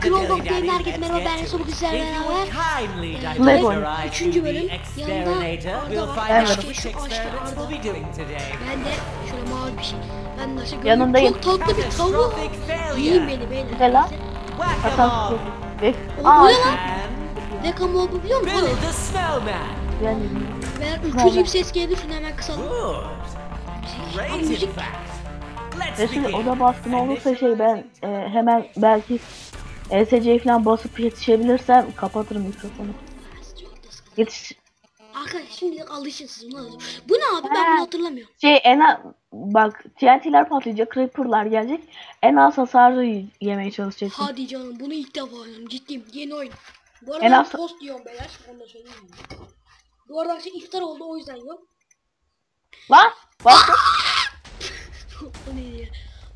Krolog Game'den herkese merhaba ben Ulu Güzel beraber. Lego. Evet, üçüncü bölüm. Yanında Arda var. Evet. İşte şu ağaçta Arda. Ben de şöyle mavi bir şey. Ben de aşağı görüyorum. Yanındayım. Çok tatlı bir tavuk. Yiyin beni beyler. Ne lan? O Aa, bu ne lan? Ne kamu olduğunu biliyor musun? Build a snowman. yani Beyler 300 gibi ses geldi şunu hemen kısalım. Müzik. Mesela begin. oda baskını olursa şey ben e, hemen belki ESC falan basıp yetişebilirsem kapatırım mikrofonu. Yetiş Arkadaşlar şimdi alışın siz buna. Bu ne abi ben bunu hatırlamıyorum. şey en az bak TNT'ler patlayacak, Creeper'lar gelecek. En az hasarı yemeye çalışacaksın. Hadi canım bunu ilk defa oynadım ciddiyim yeni oyun. Bu arada En az- post diyorum beyler onu da söyleyeyim. Bu arada işte iftar oldu o yüzden yok. Lan bak o neydi ya?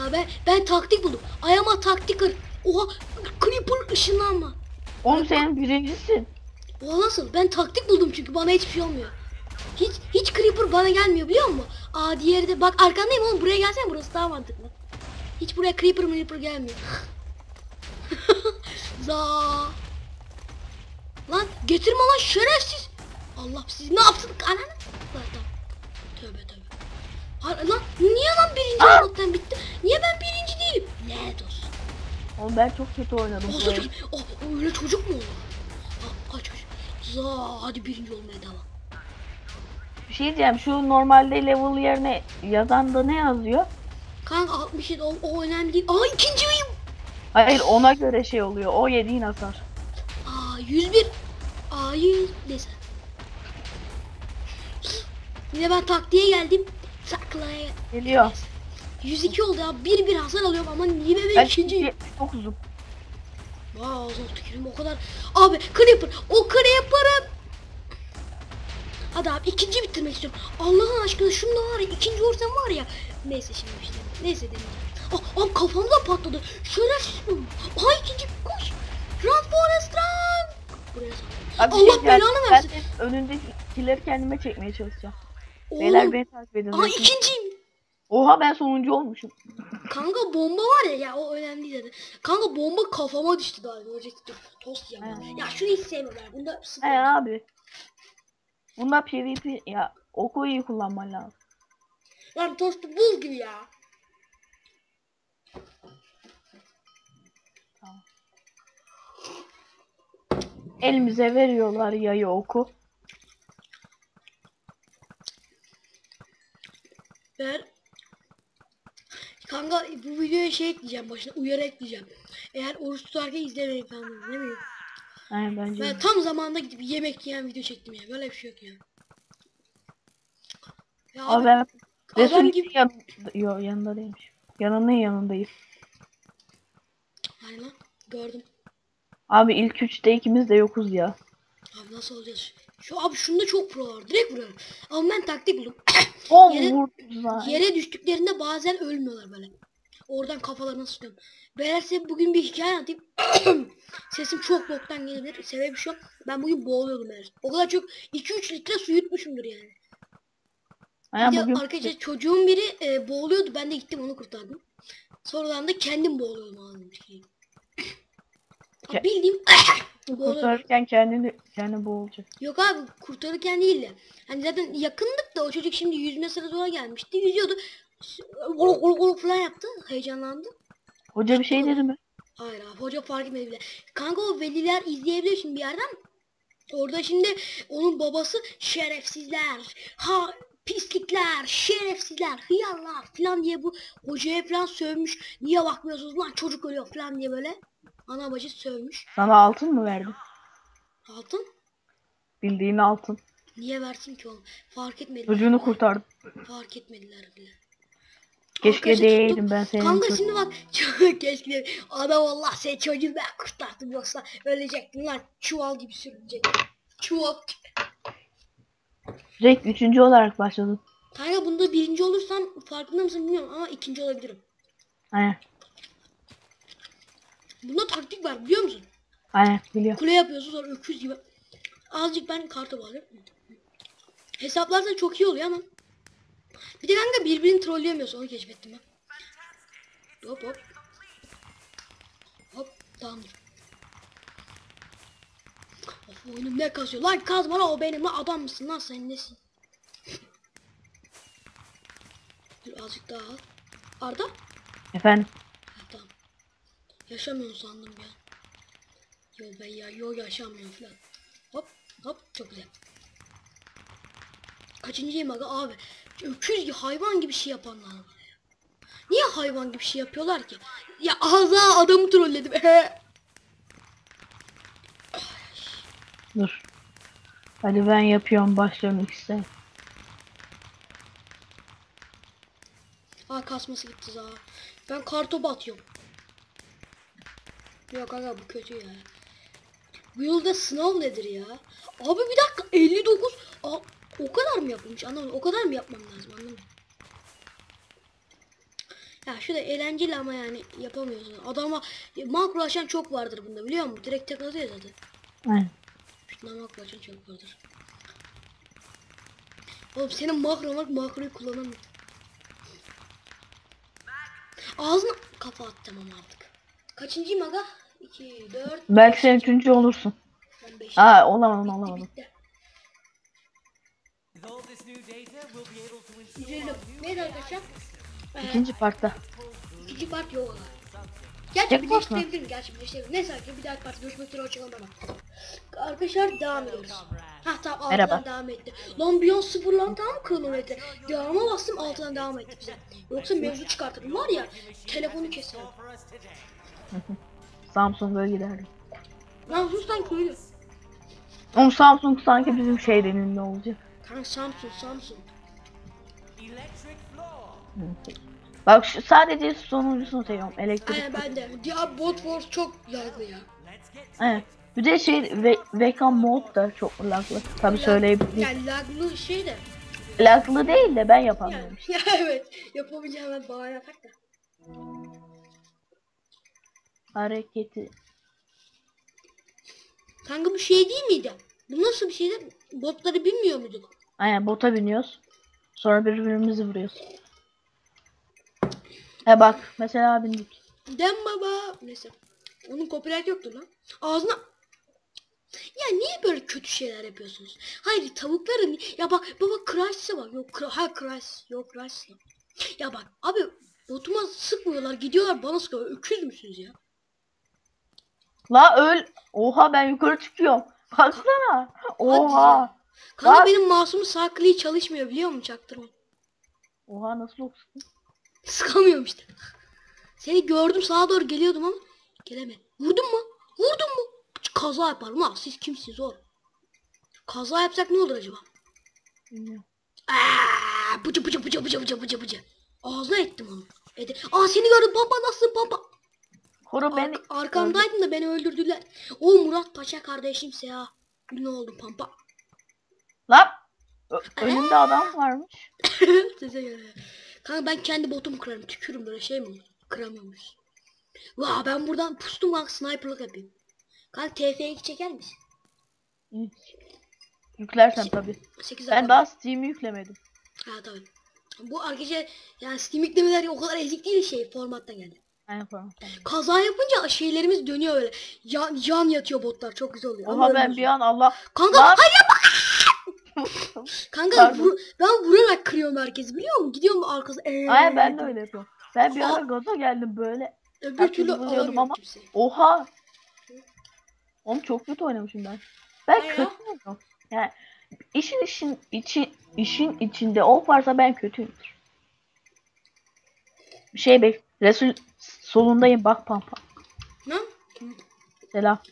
Aa, ben, ben taktik buldum. Ayama taktiker. Oha creeper ışınlanma. oğlum senin birincisin. Oha nasıl? Ben taktik buldum çünkü bana hiçbir şey olmuyor. Hiç hiç creeper bana gelmiyor biliyor musun? Aa diğeri de bak arkandayım oğlum buraya gelsene burası daha mantıklı. Hiç buraya creeper creeper gelmiyor. Za. Lan getirme lan şerefsiz. Allah siz ne yaptınız ananı? Lan tamam. Tövbe tövbe. Ha, lan niye lan birinci olmaktan bitti? Niye ben birinci değilim? Lanet olsun. Oğlum ben çok kötü oynadım. oyunu. çocuk. Oh, öyle çocuk mu olur? Ha, kaç çocuk. Za hadi birinci olmaya devam. Bir şey diyeceğim şu normalde level yerine yazan da ne yazıyor? Kanka 67 o, o önemli değil. Aa ikinciyim. Hayır ona göre şey oluyor. O yediğin hasar. Aa 101. Aa 100. Neyse. Yine ben taktiğe geldim. Saklaya. Geliyor. 102 oldu ya. Bir bir hasar alıyorum ama yine ben ikinciyim. 79'um. Vay ağzına tükürüm o kadar. Abi Creeper. O Creeper'ı. Hadi abi ikinci bitirmek istiyorum. Allah'ın aşkına şunda var ya ikinci olursam var ya. Neyse şimdi işte. Neyse demeyeceğim. Ah, abi kafamda patladı. Şöyle Aha ikinci koş. Run Forest run. Buraya sal. Bir Allah şey belanı versin. Ben de önündekileri kendime çekmeye çalışacağım. Oğlum. Beyler beni takip edin. Resim- ikinciyim. Oha ben sonuncu olmuşum. Kanka bomba var ya ya o önemli zaten. Kanka bomba kafama düştü daha görecektim. Tost ya. He. Ya şunu hiç sevmiyorlar. Bunda sıfır. He abi. Bunda PvP ya oku iyi kullanman lazım. Lan tostu buz gibi ya. Elimize veriyorlar yayı oku. Ver. Kanka bu videoya şey ekleyeceğim başına uyarı ekleyeceğim. Eğer oruç tutarken izlemeyin falan ne bileyim. He bence. Ben tam zamanında gidip yemek yiyen video çektim ya. Böyle bir şey yok ya. Ya Abi ben Resul'ün gibi- yanında, yo, yanında değilmiş. Yanının yanındayım. Hani lan gördüm. Abi ilk üçte ikimiz de yokuz ya. Abi nasıl olacağız? Şu abi şunda çok pro var. Direkt vuruyorum. Ama ben taktik buldum. O Yere-. Yere düştüklerinde bazen ölmüyorlar böyle. Oradan kafalarına sıkıyorum. Beyler size bugün bir hikaye anlatayım. Sesim çok boktan gelebilir. Sebebi şu. Ben bugün boğuluyordum beyler. O kadar çok 2-3 litre su yutmuşumdur yani. Aynen bugün arkadaşlar çocuğun biri e, boğuluyordu. Ben de gittim onu kurtardım. Sonradan da kendim boğuluyordum ağzım şeyi. Ya- Bildiğim. kurtarırken kendini kendi boğulacak. Yok abi kurtarırken değil de. Hani zaten yakındık da o çocuk şimdi yüzme sırası ona gelmişti. Yüzüyordu. Goluk goluk goluk falan yaptı. Heyecanlandı. Hoca bir şey dedi mi? Hayır abi hoca fark etmedi bile. Kanka o veliler izleyebilir şimdi bir yerden. Orada şimdi onun babası şerefsizler, ha pislikler, şerefsizler, hıyarlar falan diye bu hocaya falan sövmüş. Niye bakmıyorsunuz lan çocuk ölüyor falan diye böyle. Ana bacı sövmüş. Sana altın mı verdi? Altın. Bildiğin altın. Niye versin ki oğlum? Fark etmediler. Çocuğunu kurtardı. Fark etmediler bile. Keşke Arkadaşlar değildim tuttum. ben senin Kanka şimdi bak keşke adam Allah sen çocuğu ben kurtardım yoksa ölecektin lan çuval gibi sürünecek. Çuval. Direkt üçüncü olarak başladım. Kanka bunda birinci olursam farkında mısın bilmiyorum ama ikinci olabilirim. Aynen. Bunda taktik var biliyor musun? Aynen biliyorum. Kule yapıyorsun sonra öküz gibi. Azıcık ben karta bağlıyorum. Hesaplarsan çok iyi oluyor ama. Bir de kanka birbirini trolleyemiyorsun onu keşfettim ben. Hop hop. Hop. Tamamdır. Of oyunum ne kazıyor lan kazma lan o benim lan adam mısın lan sen nesin? Dur azıcık daha al. Arda? Efendim. Yaşamıyorsun sandım ya. Yo ben ya yo yaşamıyorum falan. Hop hop çok güzel. Kaçıncıyım aga abi? Öküz gibi hayvan gibi şey yapanlar var ya. Niye hayvan gibi şey yapıyorlar ki? Ya ağza adamı trolledim. Dur. Hadi ben yapıyorum başlıyorum ikisi. Aa kasması gitti za. Ben kartopu atıyorum. Yok aga bu kötü ya. Bu yılda sınav nedir ya? Abi bir dakika 59. Aa, o kadar mı yapılmış anlamadım. O kadar mı yapmam lazım anlamadım. Ya şu da eğlenceli ama yani yapamıyorsun. Adama makro açan çok vardır bunda biliyor musun? Direkt tek atıyor zaten. Aynen. Makro açan çok vardır. Oğlum senin makro var makroyu kullanamıyorum. Ağzına kafa at tamam artık. Kaçıncıyım aga? 2, 4, Belki sen üçüncü olursun. ben 5. Aa olamadım olamadım. Güzelim. Neydi arkadaşlar? Ee, İkinci partta. ikinci part yok. Gerçi birleştirebilirim. Gerçi birleştirebilirim. Neyse arkadaşlar bir dahaki part görüşmek üzere hoşçakalın bana. Arkadaşlar devam ediyoruz. Ha tamam altından Merhaba. devam etti. Lan an sıfırlan tamam mı kronometre? Devama bastım altından devam etti bize. Yoksa mevzu çıkartırım var ya telefonu keserim. Today. Samsung'a giderdim. Lan sus lan köylü. Ama Samsung sanki bizim şeyden ünlü olacak. Kanka Samsung Samsung. Bak şu sadece sonuncusunu seviyorum. Elektrik. Aynen ben de. Ya Bot Wars çok yargı ya. Evet. Bir de şey ve Vecam mod da çok laglı. Tabi söyleyebilirim. Yani laglı şey de. Laglı değil de ben yapamıyorum. ya evet. Yapabileceğim ben bahane atak da. Hareketi. Kanka bu şey değil miydi? Bu nasıl bir şeydi? Botları bilmiyor muyduk? Aynen bota biniyoruz. Sonra birbirimizi vuruyoruz. He bak mesela bindik. Dem baba. Neyse. Onun copyright yoktur lan. Ağzına... Ya niye böyle kötü şeyler yapıyorsunuz? Hayır tavukların... Ya bak baba Christ'e bak. Yok Kra- ha Christ. Yok lan. Ya bak abi botuma sıkmıyorlar gidiyorlar bana sıkıyorlar. Öküz müsünüz ya? La öl. Oha ben yukarı çıkıyorum. Baksana. Oha. Kanka Bak. benim masumun sağ kliği çalışmıyor biliyor musun çaktırma. Oha nasıl oksun? Sıkamıyorum işte. Seni gördüm sağa doğru geliyordum ama gelemedim. Vurdun mu? Vurdun mu? Kaza yaparım ha. Siz kimsiniz oğlum? Kaza yapsak ne olur acaba? Bilmiyorum. Aa, bıcı bıcı bıcı bıcı bıcı bıcı bıcı. Ağzına ettim onu. Ede Aa seni gördüm pampa nasılsın pampa? Koru beni. Ark arkamdaydın da beni öldürdüler. O Murat Paşa kardeşimse ya. Ne oldu pampa? Lan. Ö- önümde adam varmış. Size göre. Kanka ben kendi botumu kırarım. Tükürüm böyle şey mi? Kıramıyormuş. Vaa ben buradan pustum kanka sniperlık yapayım. Kanka TF2 çeker misin? Hı. Yüklersen tabi. 8 Ben daha Steam'i yüklemedim. Ha tabii. Bu arkadaşlar yani Steam yüklemeler o kadar ezik değil şey formattan geldi. Tamam. Kaza yapınca şeylerimiz dönüyor öyle. Yan, yan yatıyor botlar çok güzel oluyor. Ama Oha ben ölmüyorsun. bir an Allah. Kanka Lan. hayır yapma. Kanka vur, ben vurarak kırıyorum herkesi biliyor musun? Gidiyorum arkası. Ee, Aynen ben de öyle yapıyorum. Ben bir ara gaza geldim böyle. Öbür türlü vuruyordum alamıyorum ama- kimseyi. Oha. Oğlum çok kötü oynamışım ben. Ben Hayır. kötü. Yani işin işin içi işin içinde o varsa ben kötüyümdür. Bir şey bek. Resul solundayım bak pampa. Ne? Selam.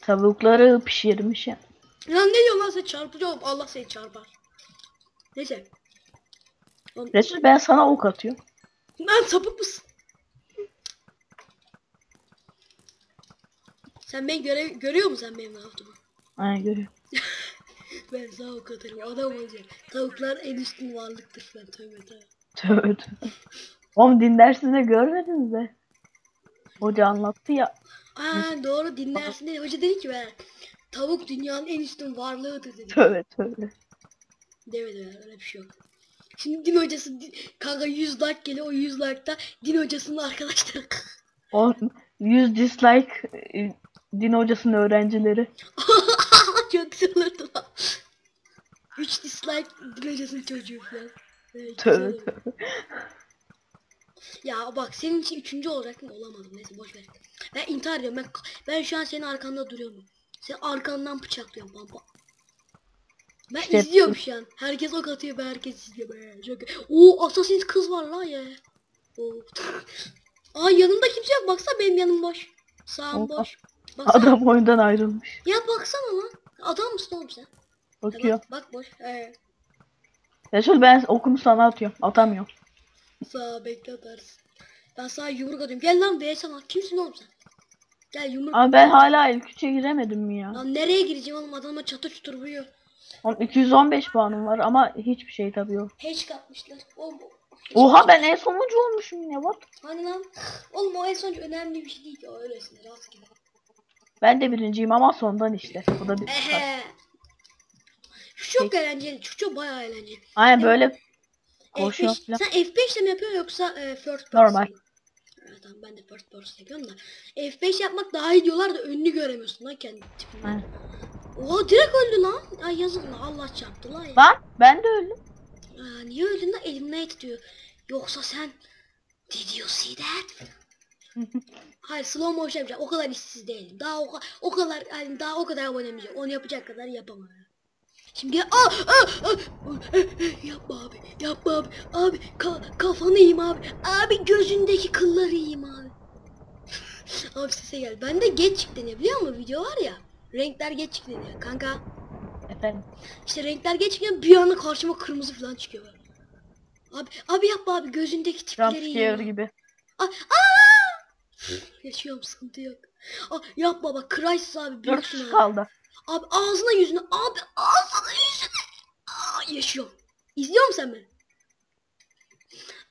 Tavukları pişirmişim. Lan ne diyorsun lan sen çarpıcı oğlum Allah seni çarpar. Neyse. Oğlum, Resul ben sana ok atıyorum. Lan sapık mısın? Sen beni göre görüyor musun sen benim ne yaptığımı? Aynen görüyorum. Ben sana ok atarım adam olacak. Tavuklar en üstün varlıktır falan tövbe tövbe. Tövbe tövbe. Oğlum din dersinde görmediniz de. Hoca anlattı ya. Aa doğru dinlersin dedi. Hoca dedi ki ben tavuk dünyanın en üstün varlığıdır dedi. Tövbe tövbe. Demedi ben öyle bir şey yok. Şimdi din hocası di- kanka 100 like geliyor o 100 like'ta din hocasının arkadaşları. O 100 dislike e, din hocasının öğrencileri. Çok güzel olurdu lan. 3 dislike dilecesin çocuğu falan. Evet, Tövbe tövbe. Ya bak senin için üçüncü olacak mı? Olamadım. Neyse boş ver. Ben intihar ediyorum. Ben, ben şu an senin arkanda duruyorum. Senin arkandan bıçaklıyorum pampa. Ben İşte- izliyorum şu an. Herkes ok atıyor ben herkes izliyor. Be. Çok... Oo Assassin's kız var lan ya. Oo. Aa yanımda kimse yok. Baksana benim yanım boş. Sağım Oha. boş. Baksana. Adam oyundan ayrılmış. Ya baksana lan. Adam mısın oğlum sen? Ya Bakıyor. Bak, bak boş. Ee, Ya şöyle ben okumu sana atıyorum. Atamıyorum. Sağa bekle atarsın. Ben sana yumruk atıyorum. Gel lan be sana. Kimsin oğlum sen? Gel yumruk. Ama ben hala ilk üçe giremedim mi ya? Lan nereye gireceğim oğlum adamla çatı çutur vuruyor. Oğlum 215 puanım var ama hiçbir şey tabii yok. Hatch katmışlar. Oğlum o- Oha ben en sonuncu olmuşum yine what? Hani lan? Oğlum o en sonuç önemli bir şey değil ki. O öylesine rastgele. Ben de birinciyim ama sondan işte. Bu da bir Ehe. Şu çok eğlenceli. Şu çok bayağı eğlenceli. Aynen böyle koşuyor F5, falan. sen F5 ile mi yapıyorsun yoksa e, first person Normal. Evet, tamam ben de first person yapıyorum da. F5 yapmak daha iyi diyorlar da önünü göremiyorsun lan kendi tipinden. Aynen. Oha direkt öldü lan. Ay yazık lan Allah çarptı lan ya. Lan ben de öldüm. Aa, niye öldün lan eliminate diyor. Yoksa sen Did you see that? Hayır slow motion yapacağım. O kadar işsiz değilim. Daha o, o kadar yani daha o kadar abonemayacağım. Onu yapacak kadar yapamam. Şimdi. Aa, aa, aa, yapma abi. Yapma abi. Abi ka- kafanı yiyeyim abi. Abi gözündeki kılları yiyeyim abi. abi sese gel. Ben de geç çıktı ne biliyor musun? Video var ya. Renkler geç çıktı diyor. Kanka Efendim. işte renkler geç çıkıyor bir anda karşıma kırmızı falan çıkıyor böyle. Abi abi yapma abi gözündeki tipleri yiyeyim. gibi. Aa, aa! Yaşıyorum sıkıntı yok. Aa, yapma bak Crysis abi 4 büyüksün kişi abi. kaldı. Abi ağzına yüzüne abi ağzına yüzüne. Aa, yaşıyorum. İzliyor musun sen beni?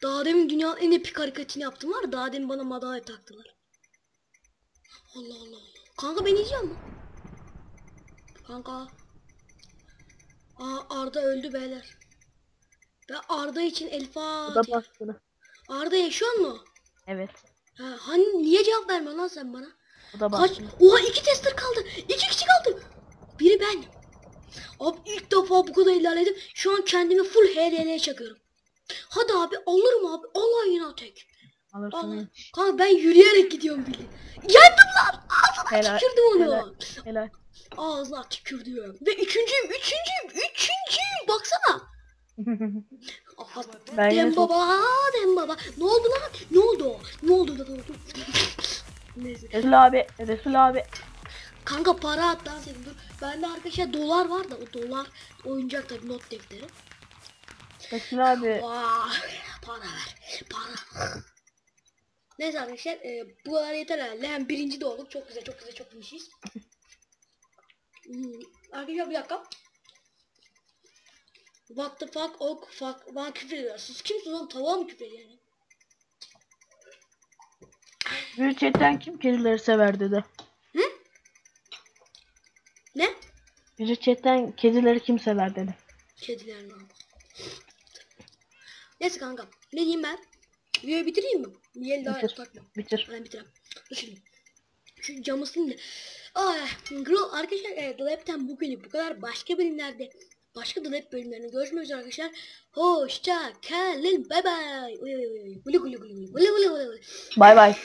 Daha demin dünyanın en epik hareketini yaptım var daha demin bana madalya taktılar. Allah Allah Allah. Kanka beni izliyor mu? Kanka. Aa Arda öldü beyler. Ben Arda için El Fatiha. Arda yaşıyor mu? Evet. Ha, hani niye cevap vermiyorsun lan sen bana? Bu da Kaç? Oha iki tester kaldı. İki kişi kaldı. Biri ben. Abi ilk defa bu kadar ilerledim. Şu an kendimi full HLL'ye çakıyorum. Hadi abi alırım abi. Allah yine tek. Alırsın. Kanka ben yürüyerek gidiyorum bildiğin. Yendim lan. Ağzına Helal, tükürdüm onu. helal. Helal. Ağzına tükürdüm. Ve üçüncüyüm. Üçüncüyüm. Üçüncüyüm. Baksana. Aha, Ben dem baba. Dem baba. Ne oldu lan? Ne oldu? Ne oldu ne oldu? Neyse. Resul abi. Resul abi. Kanka para at dans edin dur. Bende arkadaşlar dolar var da o dolar oyuncak tabi not defteri. Resul abi. Vah para ver para. Neyse arkadaşlar e, bu kadar yeter herhalde. Hem birinci de olduk. Çok güzel çok güzel çok iyisiniz. Hmm, arkadaşlar bir dakika. What the fuck ok fuck bana küfür ediyor. Siz kimsiniz oğlum tavuğa mı küfür yani? Bir chatten kim kedileri sever dedi. Ne? Bir chatten kedileri kim sever dedi. Kediler lan. Neyse kanka. Ne diyeyim ben? Videoyu bitireyim mi? El daha Bitir. takma. Bitir. Ben bitireyim. Dur şimdi. Şu camı sileyim de. Ay, Grow arkadaşlar e, The Lab'den bugün bu kadar. Başka bölümlerde başka Lab bölümlerinde görüşmek üzere arkadaşlar. Hoşça kalın. Bay bay. Gulu gulu. Gulu gulu gulu gulu. Bay bay.